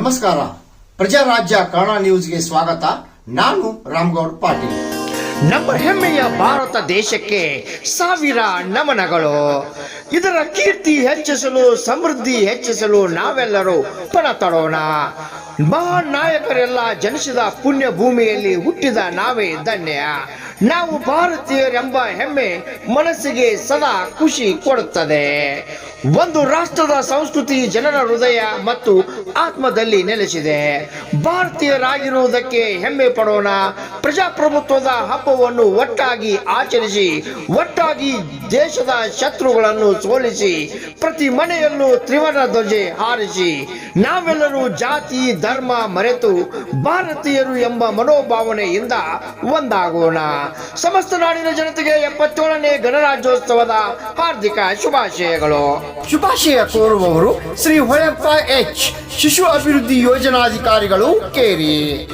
ನಮಸ್ಕಾರ. ಪ್ರಜಾರಾಜ್ಯ ಕನ್ನಡ ನ್ಯೂಸ್ಗೆ ಸ್ವಾಗತ. ನಾನು ರಾಮ್ಗೌಡ್ ಪಾಟೀಲ್. ನಮ್ಮ ಹೆಮ್ಮೆಯ ಭಾರತ ದೇಶಕ್ಕೆ ಸಾವಿರ ನಮನಗಳು. ಇದರ ಕೀರ್ತಿ ಹೆಚ್ಚಿಸಲು, ಸಮೃದ್ಧಿ ಹೆಚ್ಚಿಸಲು ನಾವೆಲ್ಲರೂ ಪಣ ತರೋಣ. ಮಹಾನ್ ನಾಯಕರೆಲ್ಲ ಜನಿಸಿದ ಪುಣ್ಯ ಭೂಮಿಯಲ್ಲಿ ಹುಟ್ಟಿದ ನಾವೇ ಧನ್ಯ. ನಾವು ಭಾರತೀಯರೆಂಬ ಹೆಮ್ಮೆ ಮನಸ್ಸಿಗೆ ಸದಾ ಖುಷಿ ಕೊಡುತ್ತದೆ. ಒಂದು ರಾಷ್ಟ್ರದ ಸಂಸ್ಕೃತಿ ಜನರ ಹೃದಯ ಮತ್ತು ಆತ್ಮದಲ್ಲಿ ನೆಲೆಸಿದೆ. ಭಾರತೀಯರಾಗಿರುವುದಕ್ಕೆ ಹೆಮ್ಮೆ ಪಡೋಣ. ಪ್ರಜಾಪ್ರಭುತ್ವದ ಹಬ್ಬವನ್ನು ಒಟ್ಟಾಗಿ ಆಚರಿಸಿ, ಒಟ್ಟಾಗಿ ದೇಶದ ಶತ್ರುಗಳನ್ನು ಸೋಲಿಸಿ, ಪ್ರತಿ ಮನೆಯಲ್ಲೂ ತ್ರಿವರ್ಣ ಧ್ವಜೆ ಹಾರಿಸಿ, ನಾವೆಲ್ಲರೂ ಜಾತಿ, ಧರ್ಮ ಮರೆತು ಭಾರತೀಯರು ಎಂಬ ಮನೋಭಾವನೆಯಿಂದ ಒಂದಾಗೋಣ. ಸಮಸ್ತ ನಾಡಿನ ಜನತೆಗೆ ಎಪ್ಪತ್ತೇಳನೇ ಗಣರಾಜ್ಯೋತ್ಸವದ ಹಾರ್ದಿಕ ಶುಭಾಶಯಗಳು. ಶುಭಾಶಯ ಕೋರುವವರು ಶ್ರೀ ಹೊಳೆಪ್ಪ ಎಚ್. ಶಿಶು ಅಭಿವೃದ್ಧಿ ಯೋಜನಾಧಿಕಾರಿಗಳು, ಕೇರಿ.